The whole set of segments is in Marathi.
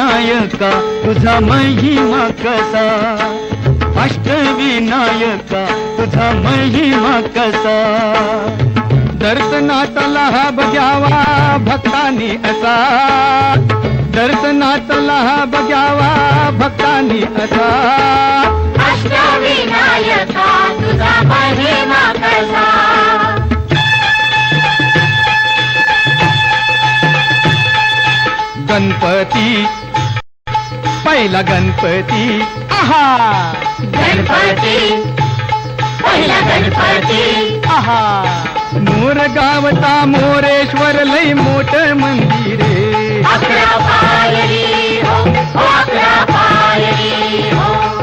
अष्टविनायका तुझा महिमा कसा? अष्टविनायका तुझा महिमा कसा? दर्शनातला हा बघ्यावा भक्तानी असा. दर्शनातला हा बघ्यावा भक्तानी असा. अष्टविनायका तुझा महिमा कसा? गणपती पहिला गणपती. आहा! गणपती. पहिला गणपती. आहा! मोर गावता मोरेश्वर लय मोठ मंदिरे हो हो.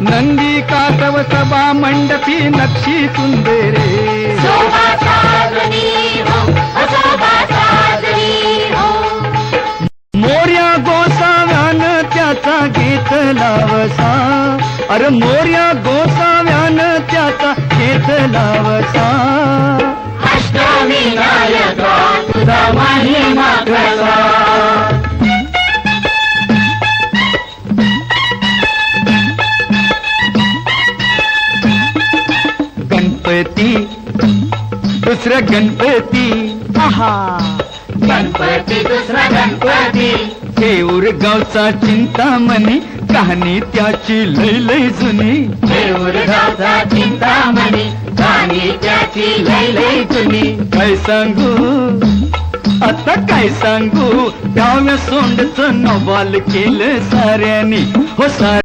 नंदी कासव सभा मंडपी नक्षी सुंदरे घेतला वसा अरे मोर्या गोसाव्यान त्याचा घेतला वसा अष्टविनायका तुझा महिमा कसा गणपती दुसरा गणपती. आहा. गणपती दुसरा गणपती. देऊर गावचा चिंतामणी कहाणी त्याची लय लय जुनी. देऊर गावचा चिंतामणी गाणी त्याची लय लय जुनी. काय सांगू? आता काय सांगू? डाव्या सोंडच नवाल केलं साऱ्यानी. हो साऱ्या